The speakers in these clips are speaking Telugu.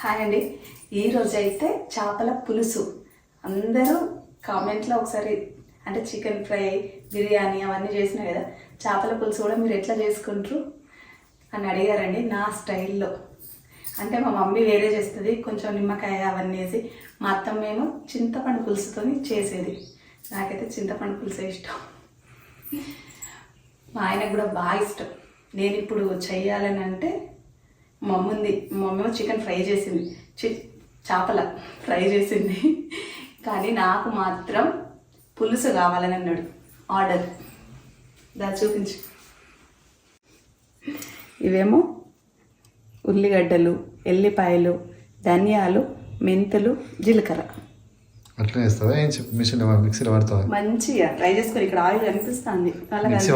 హాయ్ అండి. ఈరోజు అయితే చేపల పులుసు. అందరూ కామెంట్లో ఒకసారి అంటే చికెన్ ఫ్రై బిర్యానీ అవన్నీ చేసినా కదా చేపల పులుసు కూడా మీరు ఎట్లా చేసుకుంటారు అని అడిగారండి నా స్టైల్లో. అంటే మా మమ్మీ వేరే చేస్తుంది కొంచెం నిమ్మకాయ అవన్నీ వేసి. మా అత్తమ్మేమో చింతపండు పులుసుతో చేసేది. నాకైతే చింతపండు పులుసే ఇష్టం. మా ఆయనకు కూడా బాగా ఇష్టం. నేను ఇప్పుడు చెయ్యాలని అంటే మమ్మీ ఉంది మా మమ్మీ చికెన్ ఫ్రై చేసింది. చి చేపల ఫ్రై చేసింది. కానీ నాకు మాత్రం పులుసు కావాలని అన్నాడు. ఆర్డర్. దా చూపించు. ఇవేమో ఉల్లిగడ్డలు ఎల్లిపాయలు ధనియాలు మెంతులు జీలకర్ర. అట్లనే వేస్తావా ఏం చెప్పు మిషన్ మిక్సీలో వాడతావా? మంచిగా ఫ్రై చేసుకొని ఇక్కడ ఆయిల్ కనిపిస్తుంది. మిక్సీ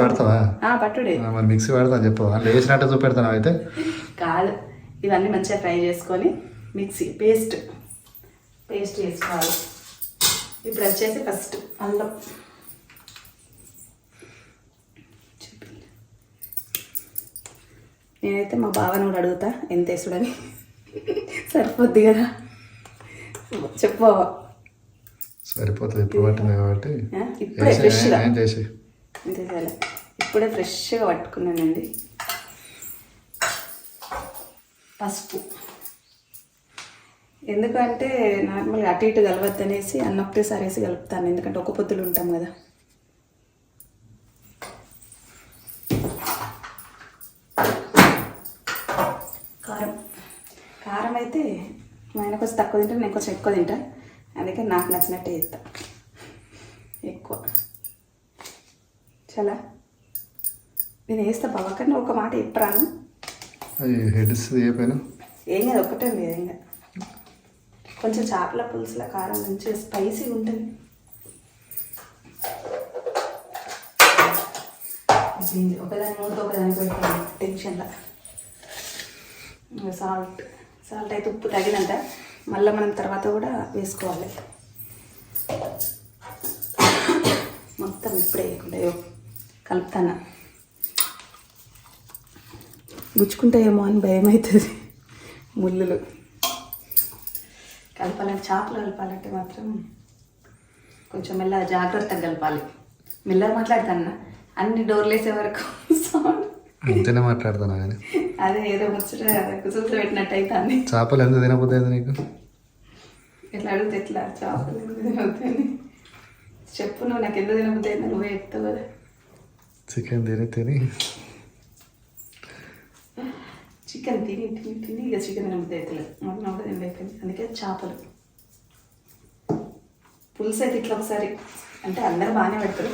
ఆ, పట్టుడే. మరి మిక్సీ వాడతా చెప్పు. అందులో వేసినట్టు చూపెడతాను అయితే? కాదు ఇవన్నీ మంచిగా ఫ్రై చేసుకొని మిక్సీ పేస్ట్. పేస్ట్ చేసుకోవాలి. ఇప్పుడు వచ్చేసి ఫస్ట్ అల్లం. నేనైతే మా బావని కూడా అడుగుతా ఎంత వేసుడని? సరిపోద్ది కదా? చెప్పు. సరిపోతుంది ఇప్పుడు పట్టింది కాబట్టి. ఇప్పుడే ఫ్రెష్గా. ఏం చేసి. అంతే చాలు ఇప్పుడే ఫ్రెష్గా పట్టుకున్నానండి. పసుపు. ఎందుకంటే నార్మల్గా అటు ఇటు కలవద్దు అనేసి అన్న ఒకటేసారి వేసి కలుపుతాను. ఎందుకంటే ఒక పొద్దులు ఉంటాం కదా. కారం. కారం అయితే మా ఆయన కొంచెం తక్కువ తింటా నేను కొంచెం ఎక్కువ తింటా. అందుకే నాకు నచ్చినట్టే చేస్తా. ఎక్కువ. చాలా. నేను వేస్తా బాబా కానీ ఒక మాట చెప్పరాను. హెడ్స్ ఏ కాదు ఒకటే ఏం కాదు. కొంచెం చేపల పులుసుల కారం మంచిగా స్పైసీగా ఉంటుంది. ఒకదాని మూత ఒకదాని పెడతాను టెన్షన్లా సాల్ట్ సాల్ట్ అయితే ఉప్పు తగినంత. మళ్ళీ మనం తర్వాత కూడా వేసుకోవాలి. మొత్తం ఇప్పుడే వేయకుండా ఇగో కలుపుతాను? గుచ్చుకుంటాయేమో అని భయం అవుతుంది ముళ్ళులు. కలపాలంటే చేపలు కలపాలంటే మాత్రం కొంచెం మెల్లగా జాగ్రత్తగా కలపాలి. మెల్లగా మాట్లాడతాను? అన్ని డోర్లు వేసే వరకు సౌండ్. అంతేనే మాట్లాడుతున్నా కానీ? అదే ఏదో ముచ్చట కుసూతులు పెట్టినట్టు అవుతుంది చేపలు ఎంత తినకపోతే నీకు? ఎట్లా అడిగితే ఎట్లా చేపలు ఎందుకు తినవుతాయని చెప్పు నువ్వు నాకు ఎందుకు తినబుద్ది నువ్వే చెప్తావు కదా. చికెన్ తిని తిని. చికెన్ తిని తిని తిని ఇక చికెన్ మటన్ కూడా తినలేకపోయింది అందుకే చేపలు. పులుసు అయితే ఇట్లా ఒకసారి. అంటే అందరూ బాగానే పెడతారు.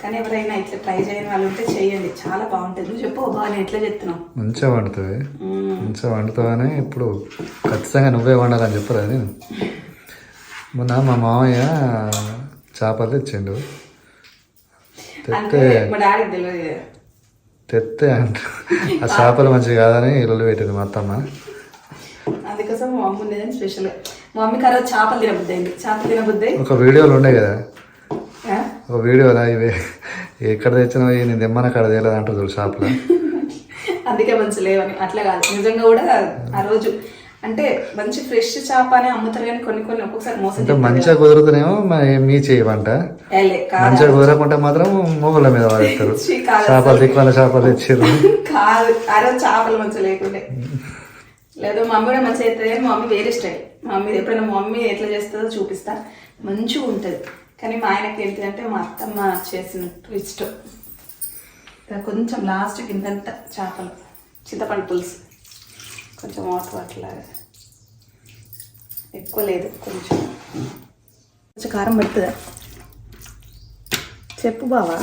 కానీ ఎవరైనా ఇట్లా ట్రై చేయని వాళ్ళు ఉంటే చేయండి. చాలా బాగుంటుంది. నువ్వు చెప్పు బాగా ఎట్లా చెప్తున్నావు? మంచిగా వండుతావు. మ్మ్. మంచిగా వండుతావని ఇప్పుడు ఖచ్చితంగా నువ్వే వండాలని చెప్పరా నేను? మొన్న మా మామయ్య చేపలు తెచ్చిండు. తెస్తే అంట. ఆ చేపలు మంచిగా కాదని ఇల్లు పెట్టింది మా అత్తమ్మ. అందుకోసం మా మమ్మీ ఉండేదని స్పెషల్ మా మమ్మీకి ఆ రోజు చేపలు తినబుద్ది చేపలు తినబుద్ది ఒక వీడియోలు ఉండే కదా? ఒక వీడియోలా ఇవి. ఎక్కడ తెచ్చినా నేను తెమ్మన అక్కడ తేలేదు అంటారు చూడు షాప్లో. అందుకే మంచి లేవని. అట్లా కాదు. నిజంగా కూడా ఆ రోజు అంటే మంచి ఫ్రెష్ చేప అని అమ్ముతారు కానీ కొన్ని కొన్ని ఒక్కొక్కసారి మోసం అంటే మంచిగా కుదురుతున్నామో మా- చేయమంట. మంచిగా కుదరకుంటే మాత్రం మొగుళ్ళ మీద వాడేస్తారు. చేపలు దిక్కుల చేపలు తెచ్చిర్రు. కాదు ఆ రోజు చేపలు మంచిగా లేకుండే. లేదు మా మమ్మీ కూడా మంచిగా అవుతుంది కానీ మా మమ్మీ వేరే స్టైల్. మా మమ్మీ ఎప్పుడైనా మా మమ్మీ ఎట్లా చేస్తుందో చూపిస్తా. మంచిగా ఉంటుంది కానీ మా ఆయనకి ఏంటిదంటే మా అత్తమ్మ చేసినట్టు ఇష్టం ఇక కొంచెం లాస్ట్కి ఇంతంత చేపలు చింతపండు పులుసు. కొంచెం వాటర్ అట్లాగా ఎక్కువ లేదు కొంచెం. కొంచెం కారం పడుతుందా? చెప్పు బావా.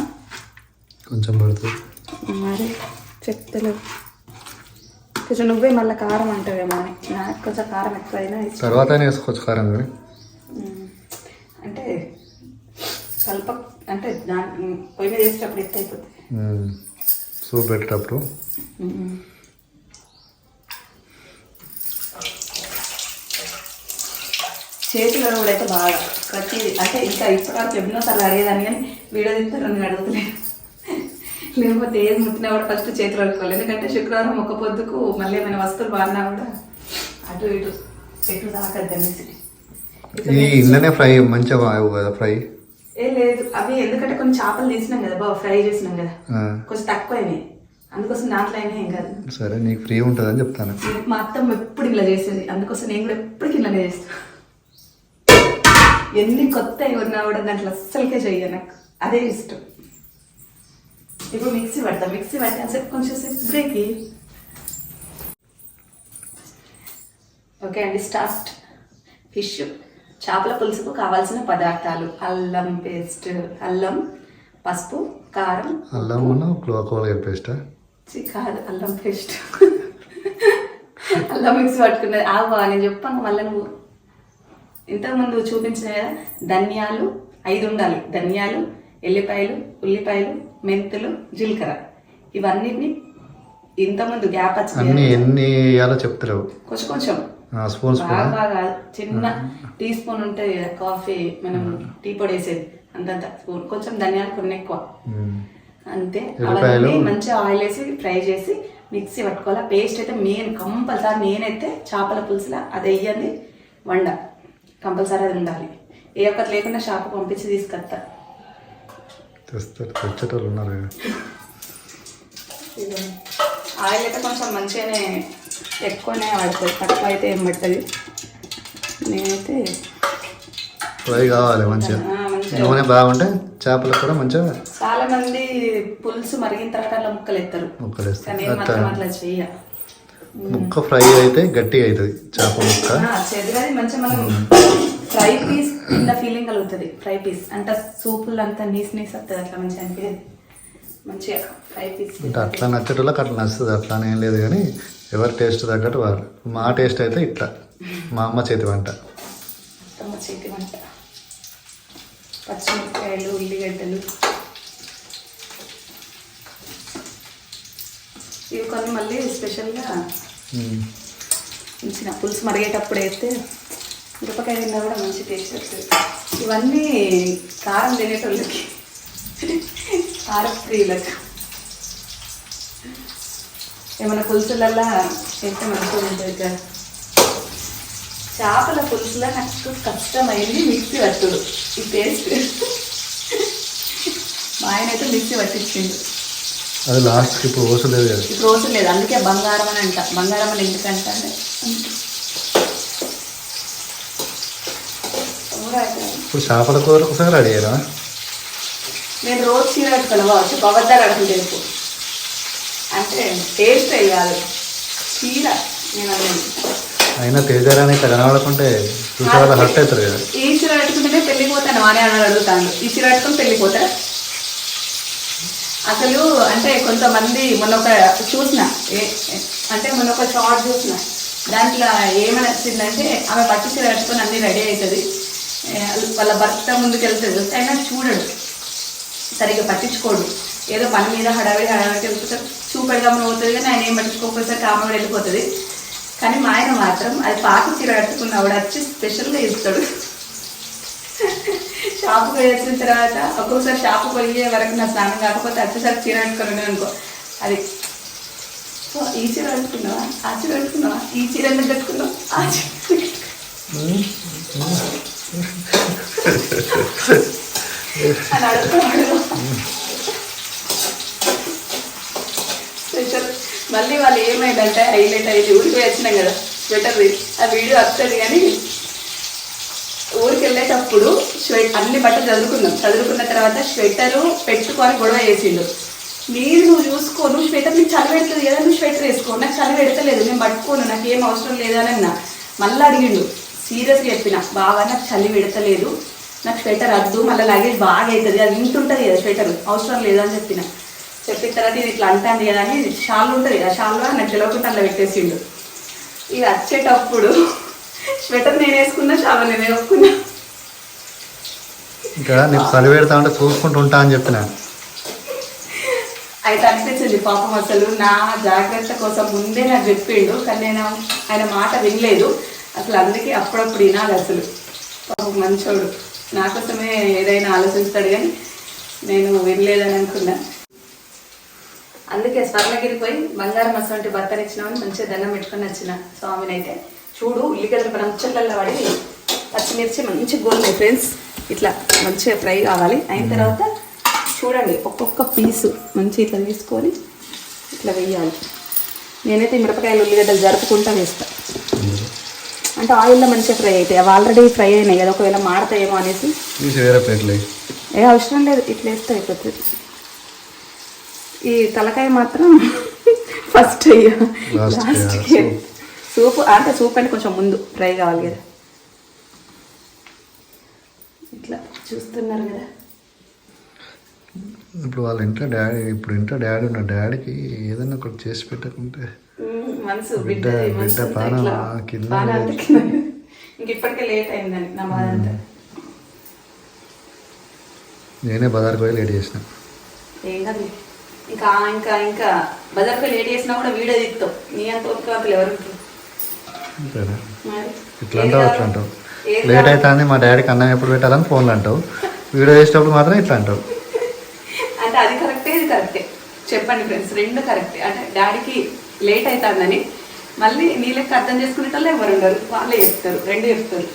కొంచెం పడుతుంది. మరి చెప్తలేవు కొంచెం నువ్వే మళ్ళీ కారం అంటావేమో అని నాకు కొంచెం కారం ఎక్కువైనా తర్వాత వేసుకోవచ్చు కారం. అంటే కల్ప అంటే దాని పొయ్యి మీద వేసేటప్పుడు ఎత్తి అయిపోతుంది. సూప్ పెట్టేటప్పుడు. చేతిలో కూడా అయితే బాగా ప్రతిదీ అంటే ఇంకా ఇప్పటివరకు ఎన్నోసార్లు అడిగేదాన్ని కానీ వీడియో తింటారు నేను అడుగుతలేదు లేకపోతే ఏది ముట్టినా కూడా ఫస్ట్ చేతులు అడుకోవాలి ఎందుకంటే శుక్రవారం ఒక పొద్దుకు మళ్ళీ ఏమైనా వస్తువులు వాడినా కూడా అటు ఇటు ఎటు తాకద్దనేసి ఇది ఇంట్లోనే ఫ్రై మంచిగా బాగు కదా ఫ్రై? ఏ లేదు అవి ఎందుకంటే కొన్ని చేపలు తీసినాం కదా బాగా ఫ్రై చేసినాం కదా. కొంచెం తక్కువ అయినాయి అందుకోసం దాంట్లో అయినా ఏం కాదు. సరే నీకు ఫ్రీ ఉంటుందని చెప్తాను. మా అత్తమ్మ ఎప్పుడు ఇలా చేసేది అందుకోసం నేను కూడా ఎప్పటికీ ఇలానే చేస్తాను ఎన్ని కొత్త ఉన్నా కూడా దాంట్లో అస్సలకే చెయ్య నాకు. అదే ఇష్టం. ఇప్పుడు మిక్సీ పడతా మిక్సీ పడితే సేపు కొంచెం సేపు బ్రేక్ ఓకే అండి స్టార్ట్. ఫిష్. చేపల పులుసుకు కావాల్సిన పదార్థాలు అల్లం పేస్ట్ అల్లం పసుపు కారం అల్లం క్లోకోల్ పేస్టా? కాదు అల్లం పేస్ట్. అల్లం మిక్సీ పట్టుకున్నది. ఆవా నేను చెప్పాను మళ్ళీ నువ్వు. ఇంతకుముందు చూపించిన కదా ధనియాలు ఐదు ఉండాలి. ధనియాలు ఎల్లిపాయలు ఉల్లిపాయలు మెంతులు జీలకర్ర. ఇవన్నిటిని ఇంతకుముందు గ్యాప్ వచ్చింది ఎన్ని చెప్తలేవు. కొంచెం కొంచెం. స్పూన్ స్పూన్ బాగా చిన్న టీ స్పూన్ ఉంటుంది కదా కాఫీ మనం టీ పొడి వేసేది అంతంత స్పూన్. కొంచెం ధనియాలు కొన్ని ఎక్కువ. అంతే. అవన్నీ మంచిగా ఆయిల్ వేసి ఫ్రై చేసి మిక్సీ పట్టుకోవాలి. పేస్ట్ అయితే మెయిన్ కంపల్సరీ నేనైతే చేపల పులుసులా అది వెయ్యండి వండ. కంపల్సరీ అది ఉండాలి. ఏ ఒక్కటి లేకుండా షాప్ పంపించి తీసుకొస్తా. తెస్తారు తెచ్చేటోళ్ళు ఉన్నారు. ఆయిల్ అయితే కొంచెం మంచిగానే ఎక్కువనే పడుతుంది తక్కువ అయితే ఏం పడుతుంది నేనైతే ఫ్రై కావాలి మంచిగా. నూనె బాగుంటే చేపలకు కూడా మంచిగా చాలా మంది పులుసు మరిగిన తర్వాత అట్లా ముక్కలు ఎత్తారు మాత్రం అట్లా చెయ్య. ముక్క ఫ్రై అయితే గట్టిగా అవుతుంది చేప ముక్క. చెదిరది మంచిగా మనం ఫ్రై పీస్ కింద ఫీలింగ్ కలుగుతుంది ఫ్రై పీస్. అంటే సూపులు అంతా నీస్ నీస్ వస్తుంది అట్లా మంచిగా అనిపించేది మంచిగా ఫ్రై పీస్. అంటే అట్లా నచ్చేటోళ్ళకి అట్లా నచ్చుతుంది అట్లా అని ఏం లేదు కానీ ఎవరి టేస్ట్ తగ్గట్టు వారు మా టేస్ట్ అయితే ఇట్లా మా అమ్మ చేతి వంట. చేతి వంట. పచ్చిమిరపకాయలు ఉల్లిగడ్డలు. ఇవి కొన్ని మళ్ళీ స్పెషల్గా. ఉంచిన. పులుసు మరిగేటప్పుడు వేస్తే మిరపకాయ తిన్నా కూడా మంచి టేస్ట్ వస్తుంది. ఇవన్నీ కారం తినేటోళ్ళకి కారం ప్రియులకు ఏమైనా పులుసులల్లా ఎంత మంచిగా ఉంటుంది కదా చేపల పులుసులో నాకు కష్టమైంది మిక్సీ పట్టుడు ఈ పేస్ట్. మా ఆయన అయితే మిక్సీ పట్టించిండు. అది లాస్ట్కి ఇప్పుడు ఓసు లేదు కదా. ఇప్పుడు రోజు లేదు అందుకే బంగారం అని అంట. బంగారం అని ఎందుకంటే ఇప్పుడు చేపల కూర ఒకసారి అయ్యారా? నేను రోజు చీర కట్టుకోను కావచ్చు పవద్దాలు అడగలు తెలుపు అంటే టేస్ట్ కాదు. చీర అయినా తేజారాని ఇట్లా కనబడకుంటే చూసే వాళ్ళు హర్ట్ అవుతారు కదా. ఈ చీర కట్టుకుంటేనే పెళ్ళికి పోతాను అని అని అడుగుతాను ఈ చీర కట్టుకుని పెళ్ళికి పోతారా అసలు అంటే కొంతమంది మొన్న ఒక చూసిన అంటే మొన్న ఒక షార్ట్ చూసిన. దాంట్లో ఏమని వచ్చిందంటే ఆమె పట్టు చీర కట్టుకొని అన్ని రెడీ అవుతుంది. వాళ్ళ భర్త ముందుకు వెళ్తుంది అయినా చూడడు. సరిగ్గా పట్టించుకోడు. ఏదో పని మీద హడావిడి హడావిడి వెళ్ళిపోతారు చూపెడదామని పోతుంది కానీ ఆయన ఏం పట్టించుకోకపోతే కామెడీ వెళ్ళిపోతుంది. కానీ మా ఆయన మాత్రం అది పాత చీర కట్టుకున్న ఆవిడ వచ్చి స్పెషల్గా ఇస్తాడు. షాపుకి వచ్చిన తర్వాత ఒక్కొక్కసారి షాపు పోయే వరకు నా స్నానం కాకపోతే వచ్చేసరికి చీర కట్టుకొని అనుకో అది సో ఈ చీర కట్టుకున్నావా? ఆ చీర కట్టుకున్నావా? ఈ చీర ఎందుకు కట్టుకున్నావు? ఆ చీర? అని అడుగుతున్నాడు స్పెషల్ మళ్ళీ వాళ్ళు ఏమైందంటే హైలైట్ అయ్యి ఊరికి వచ్చినాం కదా స్వెటర్ ఆ వీడియో వస్తుంది కానీ ఊరికి వెళ్ళేటప్పుడు స్వెట్ అన్ని బట్టలు చదువుకున్నాం. చదువుకున్న తర్వాత స్వెటరు పెట్టుకొని గొడవ చేసిండు. నేను నువ్వు చూసుకో నువ్వు స్వెటర్ నీకు చలి పెడుతుంది కదా నువ్వు స్వెటర్ వేసుకో. నాకు చలి పెడతలేదు నేను పట్టుకోను నాకు ఏం అవసరం లేదని అన్న. మళ్ళీ అడిగిండు సీరియస్గా చెప్పిన బాగా నాకు చలి పెడతలేదు నాకు స్వెటర్ వద్దు మళ్ళీ లగేజ్ బాగా అవుతుంది అది వింటుంటుంది కదా స్వెటర్ అవసరం లేదని చెప్పిన. చెప్పిన తర్వాత ఇది ఇట్లా అంటాను కదా అని షాల్ ఉంటుంది కదా షాల్లో నాకు తెలియకుండా అలా పెట్టేసిండు. ఇక వచ్చేటప్పుడు స్వెటర్ నేను వేసుకున్నా షాల్ నేను వేసుకున్నా. ఇంకా నీకు చలి పెడతా ఉంటే చూసుకుంటూ ఉంటా అని చెప్పిన. అయితే అనిపించింది పాపం అసలు నా జాగ్రత్త కోసం ముందే నాకు చెప్పిండు కానీ నేను ఆయన మాట వినలేదు. అసలు అందుకే అప్పుడప్పుడు వినాలి అసలు. పాపం మంచోడు. నా కోసమే ఏదైనా ఆలోచిస్తాడు కానీ నేను వినలేదని అనుకున్నా. అందుకే స్వర్ణగిరి పోయి బంగారం అసలు భర్తనిచ్చినామని మంచిగా దండం పెట్టుకొని వచ్చిన స్వామిని అయితే చూడు ఉల్లిగడ్డలు మంచళ్ళల్లో పడి పచ్చిమిర్చి మంచి గోల్డ్ ఫ్రెండ్స్. ఇట్లా మంచిగా ఫ్రై కావాలి. అయిన తర్వాత చూడండి ఒక్కొక్క పీసు మంచి ఇట్లా తీసుకొని ఇట్లా వేయాలి. నేనైతే మిరపకాయలు ఉల్లిగడ్డలు జరుపుకుంటా వేస్తా అంటే ఆయిల్లో మంచిగా ఫ్రై అవుతాయి అవి ఆల్రెడీ ఫ్రై అయినాయి కదా ఒకవేళ మాడతాయేమో అనేసి. ఏ అవసరం లేదు ఇట్లా వేస్తే అయిపోతుంది. ఈ తలకాయ మాత్రం ఫస్ట్ లాస్ట్కి soup. సూప్ అంటే సూప్ అంటే కొంచెం ముందు ఫ్రై కావాలి కదా. ఇట్లా చూస్తున్నారు కదా. ఇప్పుడు వాళ్ళ ఇంట్లో డాడీ ఇప్పుడు ఇంట్లో డాడీ ఉన్న డాడీకి ఏదైనా ఒకటి చేసి పెట్టకుంటే మనసు బిడ్డ- బిడ్డ పానం కింద. ఇంక ఇప్పటికే లేట్ అయిందని నా బాధ అంతా. నేనే బజార్కి పోయి లేట్ చేసిన. ఏం కాదు ఇంకా ఇంకా ఇంకా. బజార్కి లేట్ చేసినా కూడా వీడియో తీస్తాం నీ అంత ఓపిక ఎవరు ఉంటారు అంతేనా మరి ఇట్లా అంటావు? అట్లా లేట్? అవుతుంది మా డాడీకి అన్నం ఎప్పుడు పెట్టాలని ఫోన్లు అంటావు. వీడియో చేసేటప్పుడు మాత్రం ఇట్లా అంటావు. అంటే అది కరెక్టే ఇది కరెక్టే. చెప్పండి ఫ్రెండ్స్ రెండు కరెక్టే. అంటే డాడీకి లేట్ అవుతుందని మళ్ళీ నీ లెక్క అర్థం చేసుకునేటోళ్ళు ఎవరు ఉండరు? వాళ్ళే చెప్తారు రెండు చెప్తారు.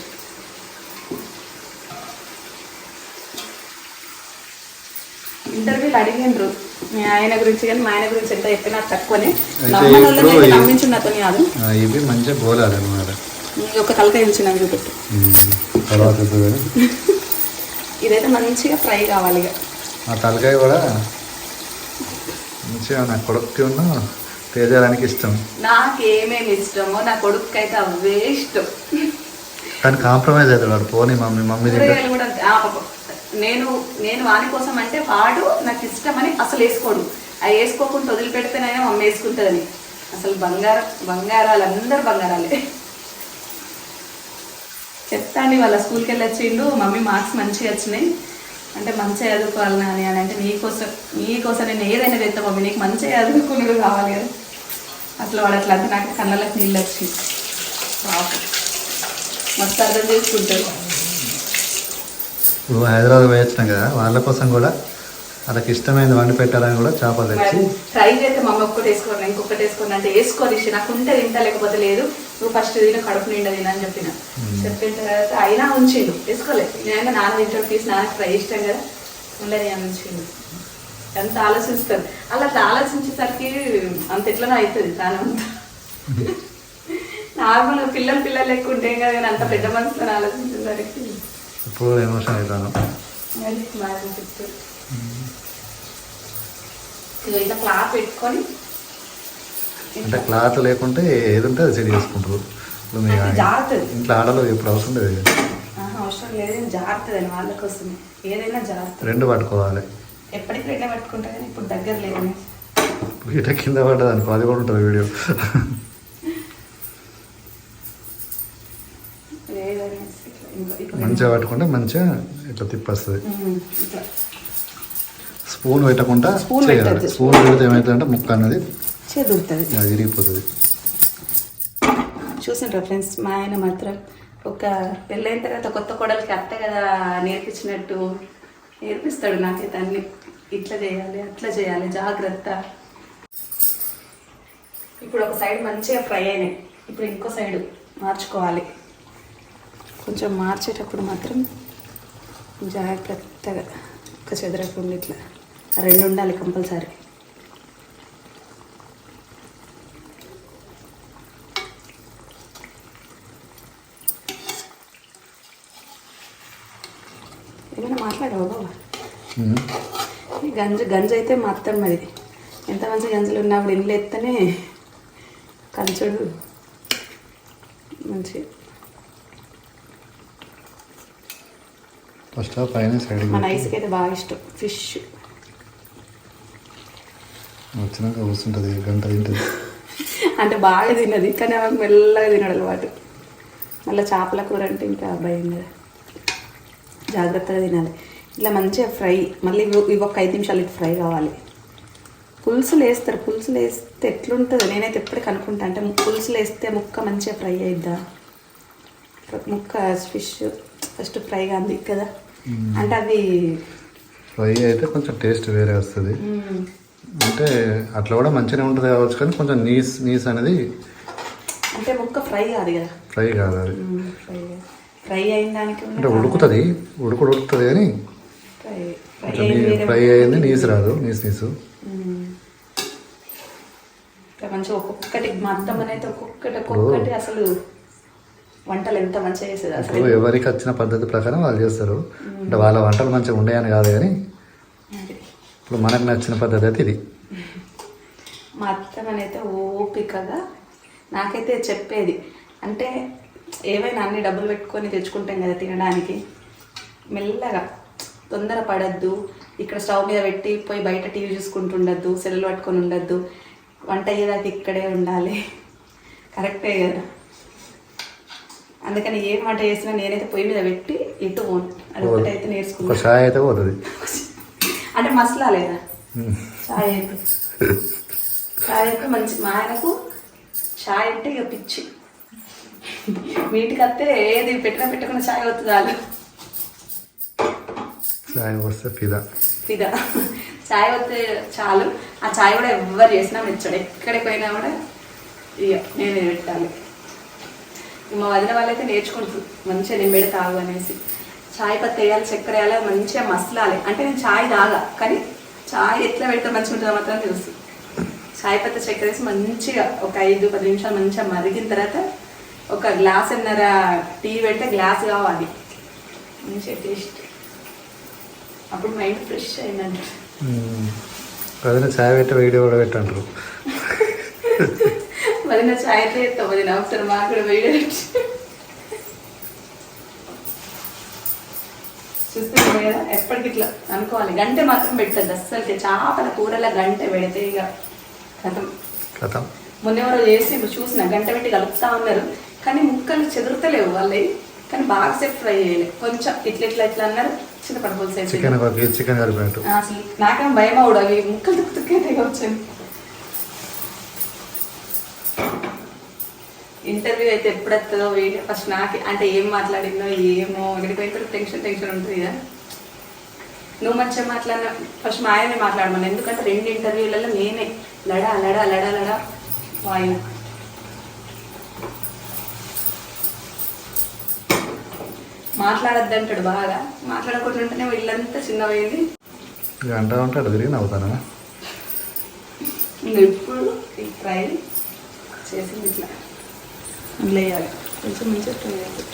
ఇంటర్వ్యూలు అడిగిండ్రు. ఆయన గురించి కానీ మా ఆయన గురించి ఎంత చెప్పినా తక్కువనే. అయితే నమ్మని వాళ్ళని ఇప్పుడు అయితే ఈ- నమ్మించు నాతో కాదు. ఇవి మంచిగా గోలాలి అనమాట ఒక తలకాయ ఉంచి నాకు చూపెట్టు తర్వాత ఇప్పుడు ఇదైతే మంచిగా ఫ్రై కావాలి ఇక. ఆ తలకాయ కూడా మంచిగా నా కొడుక్కి ఉన్న తేజారానికి ఇష్టం. నాకేమేమి ఇష్టమో నా కొడుకు అయితే అవే ఇష్టం. కానీ కాంప్రమైజ్ అవుతాడు వాడు. పోనీ మమ్మీ మమ్మీ కూడా. నేను నేను వాని కోసం అంటే వాడు నాకు ఇష్టమని అసలు వేసుకోడు. అవి వేసుకోకుండా వదిలిపెడితేనే మమ్మీ వేసుకుంటుందని. అసలు బంగారం బంగారాలు అందరు బంగారాలే. చెప్తాండి వాళ్ళ స్కూల్కి వెళ్ళి వచ్చిండు మమ్మీ మార్క్స్ మంచిగా వచ్చినాయి. అంటే మంచిగా చదువుకోవాలి నాని అని అంటే నీకోసం నీకోసం నేను ఏదైనా తెస్తా మమ్మీ నీకు మంచిగా చదువుకుని కావాలి కదా. అసలు వాడు అట్లా అంటే నాకు కన్నులకు నీళ్ళు వచ్చి. మస్తు అర్థం చేసుకుంటారు. ఇప్పుడు హైదరాబాద్ పోయొచ్చినాం కదా వాళ్ళ కోసం కూడా వాళ్ళకి ఇష్టమైనది వండి పెట్టాలని కూడా చేపలు తెచ్చి. ట్రై చేస్తే మమ్మీ ఒక్కటి వేసుకోండి ఇంకొకటి వేసుకోండి అంటే వేసుకోని నాకు ఉంటే తింటా లేకపోతే లేదు. నువ్వు ఫస్ట్ తిన కడుపు నిండా తిన అని చెప్పిన. చెప్పిన తర్వాత అయినా ఉంచిండు వేసుకోలేదు నేను నాన్న తింటాడు తీసి నాన్నకి ఫ్రై ఇష్టం కదా. ఉండని అని ఉంచిండు. ఎంత ఆలోచిస్తారు అలా ఆలోచించేసరికి అంత ఎట్లనో అవుతుంది ప్రాణం అంతా. నార్మల్ పిల్లలు పిల్లలు లెక్క ఉంటే కదా అంత పెద్ద మనసుతో ఆలోచించేసరికి. ఇప్పుడు ఎమోషన్ అవుతాను అంటే క్లాత్ లేకుంటే ఏది ఉంటే అది సెట్ చేసుకుంటారు. ఇంట్లో ఆడలో ఇప్పుడు అవసరం లేదు అవసరం లేదు. జాగ్రత్తదని వాళ్ళ కోసం ఏదైనా జాగ్రత్త రెండు పట్టుకోవాలి. ఎప్పటికీ రెండే పట్టుకుంటా కానీ ఇప్పుడు దగ్గర ఇట కింద పడ్డది అనుకో అది కూడా ఉంటుంది వీడియో లేదనేసి ఇట్లా ఇంకో- ఇప్పుడు మంచిగా పట్టుకుంటే మంచిగా ఇట్లా తిప్పేస్తుంది. స్పూన్ పెట్టకుండా స్పూన్ చేయాలి. స్పూన్ పెడితే ఏమవుతుందంటే ముక్క చెదురుతుంది. అది విరిగిపోతుంది. చూసిండ్రా ఫ్రెండ్స్ మా ఆయన మాత్రం ఒక పెళ్ళైన తర్వాత కొత్త కోడలికి అత్త కదా నేర్పించినట్టు నేర్పిస్తాడు నాకైతే అన్ని. ఇట్లా చేయాలి అట్లా చేయాలి జాగ్రత్త. ఇప్పుడు ఒక సైడ్ మంచిగా ఫ్రై అయినాయి. ఇప్పుడు ఇంకో సైడ్ మార్చుకోవాలి. కొంచెం మార్చేటప్పుడు మాత్రం జాగ్రత్తగా ఒక చెదరకుండా ఇట్లా రెండు ఉండాలి కంపల్సరీ. ఏమైనా మాట్లాడావా బాబా? గంజ గంజ అయితే మా అత్తమ్మది ఎంత మంచి గంజలు ఉన్నప్పుడు ఇంట్లో ఎత్తనే కంచుడు. మంచి ఫస్ట్ ఆఫ్ పైన సైడ్ మా నైస్కి అయితే బాగా ఇష్టం. ఫిష్. వచ్చినాక కూర్చుంటుంది గంట తింటుంది. అంటే బాగా తిన్నది కానీ ఆమెకు మెల్లగా తినడు అలవాటు. మళ్ళీ చేపల కూర అంటే ఇంకా భయం కదా. జాగ్రత్తగా తినాలి. ఇట్లా మంచిగా ఫ్రై మళ్ళీ ఇవి ఒక ఐదు నిమిషాలు ఇటు ఫ్రై కావాలి. పులుసులు వేస్తారు పులుసులు వేస్తే ఎట్లుంటుందో నేనైతే ఎప్పటికీ అనుకుంటా అంటే పులుసులు వేస్తే ముక్క మంచిగా ఫ్రై అయిద్దా? ముక్క ఫిష్. ఫస్ట్ ఫ్రై కాంది కదా. అంటే అది ఫ్రై అయితే కొంచెం టేస్ట్ వేరే వస్తుంది. అంటే అట్లా కూడా మంచిగానే ఉంటుంది కావచ్చు కానీ కొంచెం నీస్ నీస్ అనేది అంటే ముక్క ఫ్రై కాదు కదా. ఫ్రై కాదు అది. ఫ్రై అయిన దానికి అంటే ఉడుకుతుంది. ఉడుకుడు ఉడుకుతుంది కానీ ఫ్రై అయింది నీసు రాదు నీసు నీసు. మంచిగా ఒక్కొక్కటి మా అయితే ఒక్కొక్కటి ఒక్కొక్కటి అసలు వంటలు ఎంత మంచిగా చేసేది అసలు? ఎవరికి వచ్చిన పద్ధతి ప్రకారం వాళ్ళు చేస్తారు. అంటే వాళ్ళ వంటలు మంచిగా ఉండేయని కాదు కానీ. ఇప్పుడు మనకు నచ్చిన పద్ధతి అయితే ఇది. మా అత్తమ్మనైతే ఓపికగా నాకైతే చెప్పేది. అంటే ఏవైనా అన్ని డబ్బులు పెట్టుకొని తెచ్చుకుంటాం కదా తినడానికి. మెల్లగా తొందర పడద్దు. ఇక్కడ స్టవ్ మీద పెట్టి పోయి బయట టీవీ చూసుకుంటుండద్దు సెల్లు పట్టుకొని ఉండద్దు. వంట అయ్యేదాకా ఇక్కడే ఉండాలి. కరెక్టే కదా? అందుకని ఏం వంట చేసినా నేనైతే పొయ్యి మీద పెట్టి ఇటు పోను. అది ఒకటైతే ఒక నేర్చుకున్నాను షాయ్ అయితే పోతుంది. అంటే మసలా లేదా? చాయ్ అయితే. చాయ్ అయితే మంచి మా ఆయనకు చాయ్ అంటే ఇక పిచ్చి. వీటికి వస్తే ఏది పెట్టినా పెట్టకుండా చాయ్ వస్తుంది చాలు. షాయ్ వస్తే ఫిదా. ఇదా చాయ్ వస్తే చాలు. ఆ చాయ్ కూడా ఎవ్వరు చేసినా మెచ్చాడు. ఎక్కడికి పోయినా కూడా ఇక నేనే పెట్టాలి. మా వదిన వాళ్ళైతే నేర్చుకుంటారు. మంచిగా పెడతా తాగు అనేసి. చాయ్ పత్తి వేయాలి చక్కెర వేయాలి మంచిగా మసలాలి. అంటే నేను చాయ్ తాగా కానీ చాయ్ ఎట్లా పెడితే మంచిగా ఉంటుందో మాత్రం తెలుసు. చాయ్ పత్తి చక్కెర వేసి మంచిగా ఒక ఐదు పది నిమిషాలు మంచిగా మరిగిన తర్వాత ఒక గ్లాస్ ఎన్నర టీ పెడితే గ్లాస్ కావాలి. మంచిగా టేస్ట్ అప్పుడు మైండ్ ఫ్రెష్ అయిందంట. అదే చాయ్ పెట్టే వీడియో కూడా పెట్టంటారు మరి నా చాయ్ అయితే ఎత్తావు మరి నా ఒకసారి మాకు కూడా వీడియో చూస్తున్నావు కదా ఎప్పటికి ఇట్లా అనుకోవాలి. గంట మాత్రం పెట్టద్దు అస్సలు చేపల కూరల గంట పెడితే ఇక కథం. కథం. మొన్నెవరో చేసి చూసిన గంట పెట్టి కలుపుతా ఉన్నారు కానీ ముక్కలు చెదురుతలేవు వాళ్ళవి. కానీ బాగా సేపు ఫ్రై చేయలేదు కొంచెం ఇట్లా ఇట్లా ఇట్లా అన్నారు. చిన్న పడిపోతుంది చికెన్ చికెన్ అసలు నాకేం భయం అవుడు అవి ముక్కలు తుక్కు తుక్కే వచ్చాను ఇంటర్వ్యూ అయితే ఎప్పుడు వస్తుందో వీడియో ఫస్ట్ నాకు అంటే ఏం మాట్లాడిందో ఏమో తర్వాత టెన్షన్ టెన్షన్ ఉంటుంది కదా. నువ్వు మంచిగా మాట్లాడిన ఫస్ట్ మా ఆయనే మాట్లాడమని ఎందుకంటే రెండు ఇంటర్వ్యూలలో నేనే. లడా లడా లడా లడా వాయు. మాట్లాడద్దంటాడు బాగా. మాట్లాడకుండా ఉంటేనే వీళ్ళంతా చిన్నపోయింది ఇక అంటా ఉంటే అటు తిరిగి నవ్వుతానా ఈ ఫ్రై చేసింది ఇట్లా. వేయాలి కొంచెం మంచిగా ఫ్రై చేయాలి.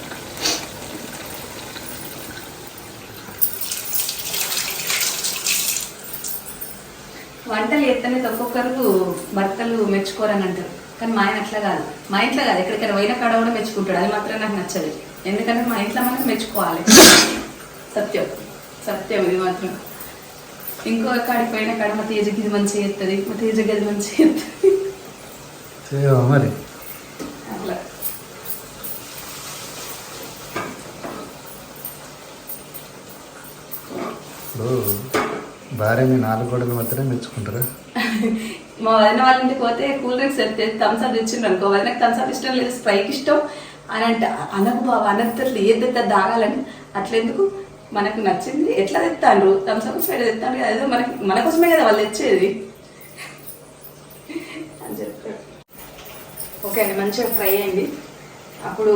వంటలు చేస్తేనే ఒక్కొక్కరు భర్తలు మెచ్చుకోరని అంటారు. కానీ మా ఆయన అట్లా కాదు. మా ఇంట్లో కాదు. ఎక్కడికైనా పోయిన కాడ కూడా మెచ్చుకుంటాడు. అది మాత్రం నాకు నచ్చదు. ఎందుకంటే మా ఇంట్లో మనకి మెచ్చుకోవాలి. సత్యం. సత్యం ఇది మాత్రం. ఇంకో కాడికి పోయిన కాడ మా తేజకి ఇది మంచిగా చేస్తుంది మా తేజకి అది మంచిగా మరి అట్లా ఇప్పుడు భార్య మీ నాలుగు గోడల మధ్యనే మెచ్చుకుంటారా? మా వదిన వాళ్ళ ఇంటికి పోతే కూల్ డ్రింక్స్ తెస్తే థమ్స్ అప్ తెచ్చిండ్రు అనుకో. వదినకి థమ్స్ అప్ ఇష్టం లేదు స్ప్రైక్ ఇష్టం అని అంటే. అనకు బాబు అనర్థలు ఏది తెస్తా దాగాలని అట్లెందుకు? మనకు నచ్చింది ఎట్లా తెస్తాండ్రు థమ్స్ అప్ స్ప్రైట్ తెస్తాండ్రు అదేదో మనకి మన కోసమే కదా వాళ్ళు తెచ్చేది. అని చెప్పాడు. ఓకే అండి మంచిగా ఫ్రై అయింది. అప్పుడు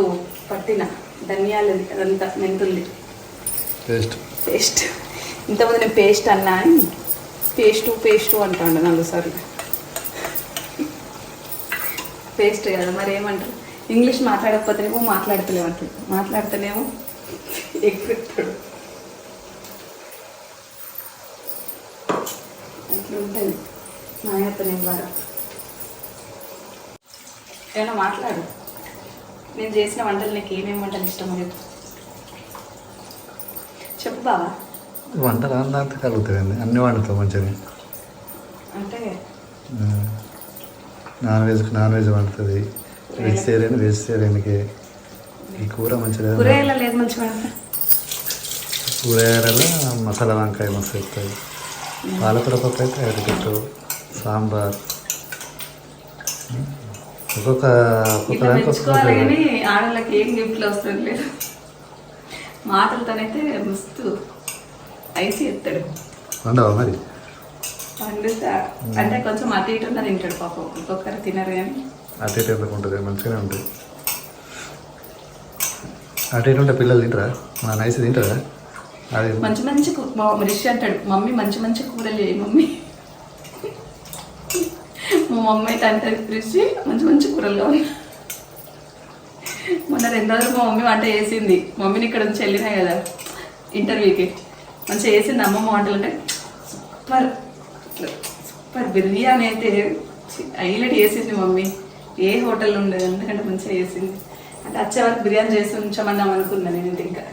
పట్టిన ధనియాలు అదంతా మెంతుల్ది. Taste paste. ఇంతకుముందు నేను పేస్ట్ అన్నా అని పేస్టు పేస్టు అంటాడు నాలుగు పేస్ట్ కదా మరి ఏమంటారు? ఇంగ్లీష్ మాట్లాడకపోతేనేమో మాట్లాడతలేము అంటాడు. మాట్లాడితేనేమో ఎక్కుతాడు అట్లా ఉంటుంది. నాయనతనే వారం? ఏమైనా మాట్లాడు. నేను చేసిన వంటలు నీకు ఏమేమి వంటలు ఇష్టమో చెప్పు. చెప్పు బావా. వంటలు అంతా కలుగుతుంది అన్ని వండుతాం మంచిగా అంటే? నాన్ వెజ్ నాన్ వెజ్ వండుతుంది. వెజిటేరియన్ వెజిటేరియన్కి. ఈ కూర మంచిగా కూరగాయలలో మసాలా వంకాయ మస్తు వస్తుంది పాలకూర పప్పు అయితే అరటికట్టు సాంబార్. ఒక్కొక్క ఒక్కొక్క దానికి ఒక్కొక్క మాటలతోనైతే మస్తు. ఐసి ఎత్తాడు. వండవా మరి? వండుతా. అంటే కొంచెం అటు ఇటు ఉన్నది తింటాడు పాపం. ఒక్కొక్కరు తినరు కానీ. అటు ఇటు ఎందుకు ఉంటుంది? మంచిగానే ఉంటుంది. అటు ఇటు ఉంటే పిల్లలు తింటారా? మా నైస్ తింటారా? అది మంచి మంచి రిషి అంటాడు మమ్మీ మంచి మంచి కూరలు చేయి మమ్మీ. మా మమ్మీ అయితే అంటది రిషి మంచి మంచి కూరలు కావాలి. మొన్న రెండు రోజులు మా మమ్మీ వంట చేసింది. మమ్మీని ఇక్కడ నుంచి వెళ్ళినాయి కదా ఇంటర్వ్యూకి. మంచిగా చేసింది అమ్మమ్మ వంటలు అంటే సూపర్. సూపర్. బిర్యానీ అయితే హైలైట్ చేసింది మమ్మీ. ఏ హోటల్లో ఉండదు ఎందుకంటే మంచిగా చేసింది. అంటే వచ్చే వరకు బిర్యానీ చేసి ఉంచమన్నాం అనుకున్నాను నేను ఇంకా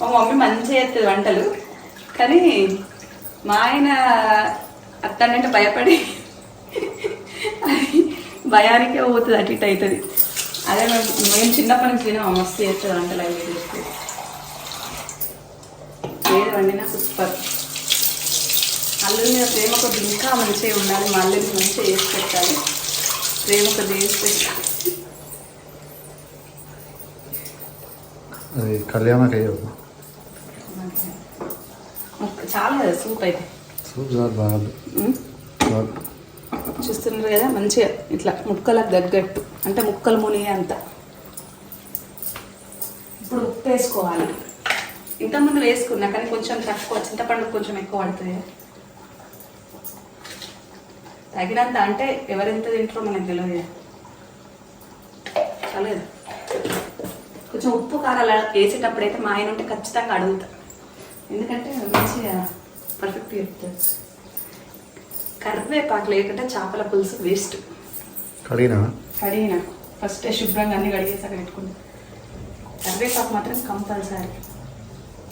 మా మమ్మీ మంచిగా చేస్తుంది వంటలు. కానీ మా ఆయన అత్తనంటే భయపడి భయానికే పోతుంది అటు ఇటు అవుతుంది. అదే మేము మేము చిన్నప్పటి నుంచి తినాం మస్తు చేస్తుంది వంటలు అవి చేస్తే. ఏది వండినా సూపర్. అల్లుడి మీద ప్రేమ కొద్ది ఇంకా మంచిగా ఉండాలి మా అల్లుడిని మంచిగా చేసి పెట్టాలి. ప్రేమ కొద్ది చేసి పెట్టాలి. అది కళ్యాణకి అయ్యో చాలా సూప్ అయితే. సూప్ చాలు. చాలు. చూస్తున్నారు కదా మంచిగా ఇట్లా ముక్కలకు తగ్గట్టు. అంటే ముక్కలు మునిగే అంత ఇప్పుడు ఉప్పు వేసుకోవాలి. ఇంతకుముందు వేసుకున్నా కానీ కొంచెం తక్కువ చింతపండు కొంచెం ఎక్కువ పడుతుంది. తగినంత అంటే ఎవరెంత తింటారో మనకు తెలియదు చాలేదు కొంచెం ఉప్పు కారాలు వేసేటప్పుడు అయితే మా ఆయన ఉంటే ఖచ్చితంగా అడుగుతా. ఎందుకంటే మంచిగా పర్ఫెక్ట్గా చెప్తారు కరివేపాకు లేకుంటే చేపల పులుసు వేస్ట్ కడిగినా? కడిగిన. ఫస్ట్ శుభ్రంగా అన్ని కడిగేసాక పెట్టుకుంటా. కరివేపాకు మాత్రం కంపల్సరీ.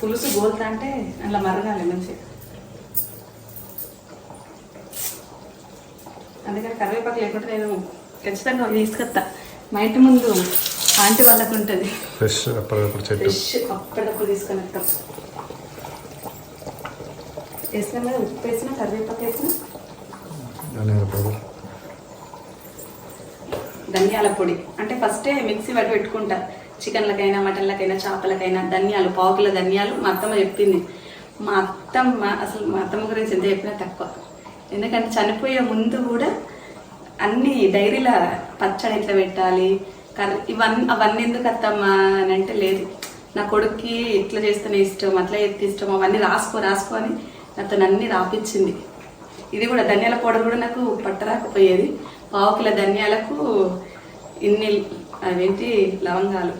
పులుసు గోల్తా అంటే అలా మరగాలి మంచిగా. అందుకని కరివేపాకు లేకుంటే నేను ఖచ్చితంగా తీసుకొస్తా. మా ఇంటి ముందు ఆంటీ వాళ్ళకు ఉంటుంది. ఫ్రెష్ అప్పటికప్పుడు చెట్టు. ఫ్రెష్ అప్పటికప్పుడు తీసుకొని వస్తాం. వేసినాం కదా ఉప్పు వేసిన కరివేపాకు వేసిన? ధనియాల ధనియాల పొడి. అంటే ఫస్టే మిక్సీ పట్టి పెట్టుకుంటా. చికెన్లకైనా మటన్లకైనా చేపలకైనా ధనియాలు పావుకుల ధనియాలు మా అత్తమ్మ చెప్పింది. మా అత్తమ్మ అసలు మా అత్తమ్మ గురించి ఎంత చెప్పినా తక్కువ. ఎందుకంటే చనిపోయే ముందు కూడా అన్ని డైరీల పచ్చడి ఎట్లా పెట్టాలి కర్రీ ఇవన్నీ అవన్నీ ఎందుకు అత్తమ్మ అని అంటే లేదు. నా కొడుక్కి ఇట్లా చేస్తేనే ఇష్టం అట్లా ఎత్తి ఇష్టం అవన్నీ రాసుకో రాసుకో అని నాతో అన్ని రాపించింది ఇది కూడా ధనియాల పౌడర్ కూడా నాకు పట్టరాకపోయేది పావు కిలో ధనియాలకు ఇన్ని అవేంటి లవంగాలు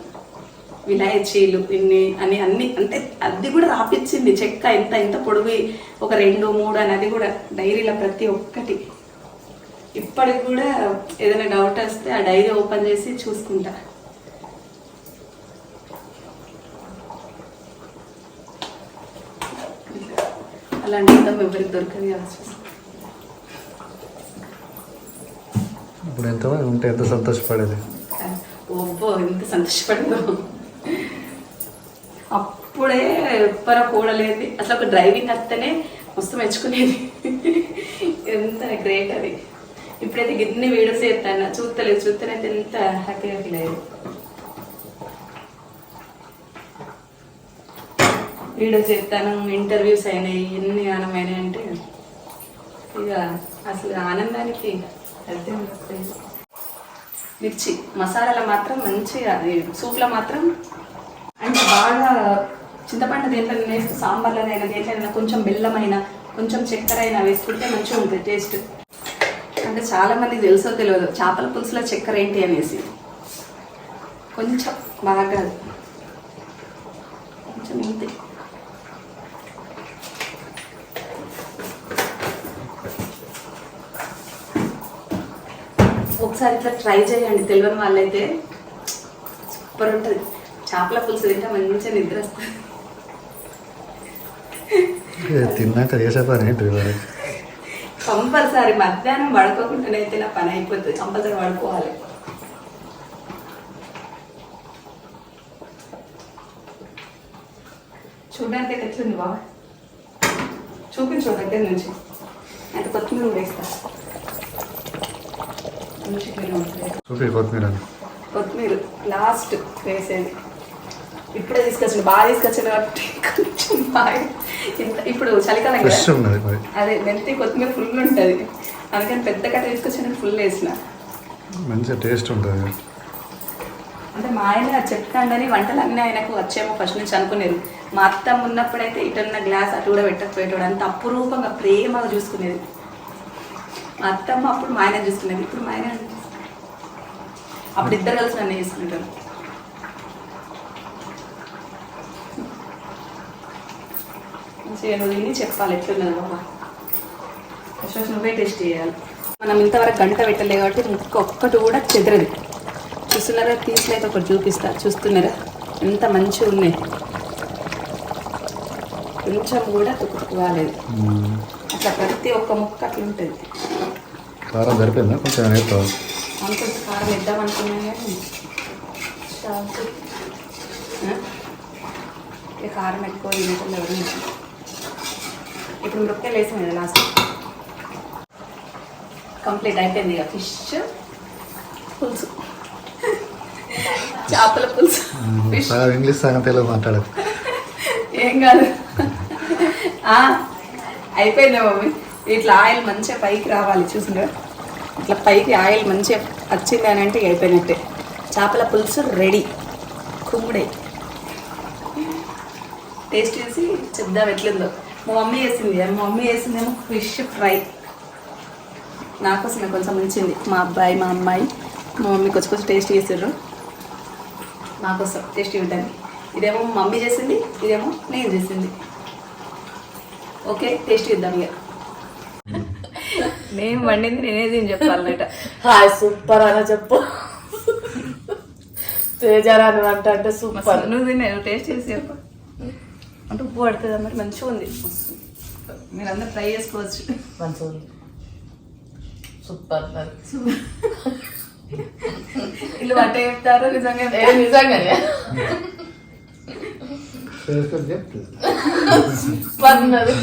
విలాయచీలు ఇన్ని అని అన్ని అంటే అది కూడా రాపిచ్చింది. చెక్క ఎంత ఎంత పొడుగు ఒక రెండు మూడు అని అది కూడా డైరీలో ప్రతి ఒక్కటి. ఇప్పటికి కూడా ఏదైనా డౌట్ వస్తే ఆ డైరీ ఓపెన్ చేసి చూసుకుంటా. అలాంటి ఎవరికి దొరకదు కదా ఇప్పుడు ఎంత ఉంటే ఎంత సంతోషపడేది? ఒబ్బో ఎంత సంతోషపడదు. అప్పుడే ఎప్పర కూడలేదు అసలు ఒక డ్రైవింగ్ వస్తేనే మస్తు మెచ్చుకునేది. ఎంత గ్రేట్ అది. ఇప్పుడైతే గిన్ని వీడియోస్ చేస్తాను చూస్తలేదు చూస్తేనైతే ఎంత హ్యాపీగా ఫీల్ అయ్యేది వీడియోస్ చేస్తాను ఇంటర్వ్యూస్ అయినాయి ఎన్ని ఆనందమైనాయి అంటే ఇక అసలు ఆనందానికి మిర్చి మసాలాలో మాత్రం మంచిగా అది సూప్లో మాత్రం అంటే బాగా చింతపండు దేంట్లో వేస్తే సాంబార్లోనైనా దేంట్లోనైనా కొంచెం బెల్లమైన కొంచెం చక్కెర అయినా వేసుకుంటే మంచిగా ఉంటుంది టేస్ట్. అంటే చాలామందికి తెలుసో తెలియదు చేపల పులుసులో చక్కెర ఏంటి అనేసి. కొంచెం బాగా కొంచెం ఇంతే. ఒకసారి ఇట్లా ట్రై చేయండి. తెలియని వాళ్ళైతే సూపర్ ఉంటుంది. చేపల పులుసు తింటే మంచిగా నిద్ర వస్తుంది. ఏ, తిన్నాక చేసే పని ఏంటి మరి కంపల్సరీ మధ్యాహ్నం పడుకోకుండానైతే నా పని అయిపోతుంది. కంపల్సరీ పడుకోవాలి. చూడడానికి ఎట్లుంది బాబా చూపించు దగ్గర నుంచి. అయితే కొత్తిమీర వేస్తా? కొత్తిమీర. కొత్తిమీర లాస్ట్ వేసేది. ఇప్పుడే తీసుకొచ్చిన బాగా తీసుకొచ్చిన కాబట్టి కొంచెం బాగా ఇప్పుడు చలికాలం కదా. అదే మెంతి కొత్తిమీర ఫుల్ ఉంటుంది. అందుకని పెద్ద కట్ట తీసుకొచ్చిన ఫుల్ వేసిన. మంచిగా టేస్ట్ ఉంటుంది. అంటే మా ఆయన చెప్తాడని వంటలన్నీ ఆయనకు వచ్చేమో ఫస్ట్ నుంచి అనుకునేది. మా అత్తమ్మ ఉన్నప్పుడైతే ఇటున్న గ్లాస్ అటు కూడా పెట్టకపోయేటోడు. అంత అపురూపంగా ప్రేమగా చూసుకునేది. మా అత్తమ్మ అప్పుడు మా ఆయన చూసుకునేది. ఇప్పుడు మా ఆయన నన్ను చూసుకునేది. అప్పుడు ఇద్దరు కలిసి నన్ను చూసుకుంటారు. నువ్వు తిని చెప్పాలి ఎట్లున్నది బాబా ఫస్ట్ నువ్వే టేస్ట్ చేయాలి. మనం ఇంతవరకు గంట పెట్టలే కాబట్టి ముక్క ఒక్కటి కూడా చెదరదు. చూస్తున్నారా? తీసినైతే ఒకటి చూపిస్తా. చూస్తున్నారా? ఎంత మంచిగా ఉన్నాయి. కొంచెం కూడా తుక్కు కాలేదు. అట్లా ప్రతి ఒక్క ముక్క అట్లా ఉంటుంది కారం సరిపోయిందా? కొంచెం వేస్తావు? కారం ఇద్దాం అనుకున్నాను కానీ కారం ఎక్కువ తినకుండా ఎవరు. ఇప్పుడు మిరపకాయలు వేసాం కదా లాస్ట్ కంప్లీట్ అయిపోయింది ఇక ఫిష్ పులుసు. చేపల పులుసు. ఫిష్ ఇంగ్లీష్ సగం తెలుగు మాట్లాడదు ఏం కాదు. ఆ, అయిపోయింది మమ్మీ? ఇట్లా ఆయిల్ మంచిగా పైకి రావాలి చూసిండ్రా? ఇట్లా పైకి ఆయిల్ మంచిగా వచ్చింది అని అంటే అయిపోయినట్టే. చేపల పులుసు రెడీ. కుమ్ముడే. టేస్ట్ చేసి చెప్దాం ఎట్లుందో. మా మమ్మీ వేసింది మా మమ్మీ వేసిందేమో ఫిష్ ఫ్రై. నాకోసమే కొంచెం ఉంచింది. మా అబ్బాయి మా అమ్మాయి మా మమ్మీ కొంచెం కొంచెం టేస్ట్ చేసారు నాకోసం టేస్ట్ ఇవ్వడానికి ఇదేమో మమ్మీ చేసింది ఇదేమో నేను చేసింది. ఓకే టేస్ట్ ఇద్దాం ఇక. నేను వండింది నేనే దీన్ని చెప్పాలన్నట హాయ్ సూపర్ అని చెప్పు. తేజారాని వంట అంటే సూపర్. నువ్వు తినే టేస్ట్ చేసి చెప్పు. అంటే ఉప్పు పడుతుంది మరి? మంచిగా ఉంది. మీరందరూ ట్రై చేసుకోవచ్చు. మంచిగా ఉంది. సూపర్ ఇల్లు వంట చెప్తారు నిజంగా. ఏ నిజంగానే. సూపర్ ఉన్నది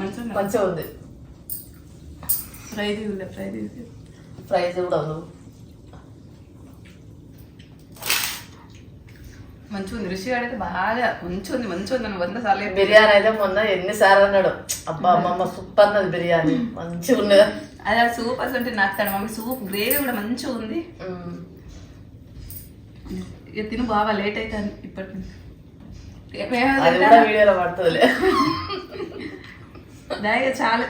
మంచిగా మంచిగా ఉంది. ఫ్రై తీసుకోలే ఫ్రై తీసుకో ప్రైజ్ కూడా ఉంది మంచిగా ఉంది రుచి అయితే బాగా మంచిగా ఉంది మంచిగా ఉంది వంద సార్లు. బిర్యానీ అయితే మొన్న ఎన్నిసార్లు అన్నాడు. అబ్బా అమ్మమ్మ సూపర్ ఉన్నది బిర్యానీ. మంచిగా ఉన్నది అదే సూప్ అసలు నాకు తన మమ్మీ సూప్ గ్రేవీ కూడా మంచిగా ఉంది. ఇక తిను బాగా లేట్ అవుతుంది ఇప్పటి నుంచి. వీడియోలో పడుతుందిలే. దాయిగా చాలు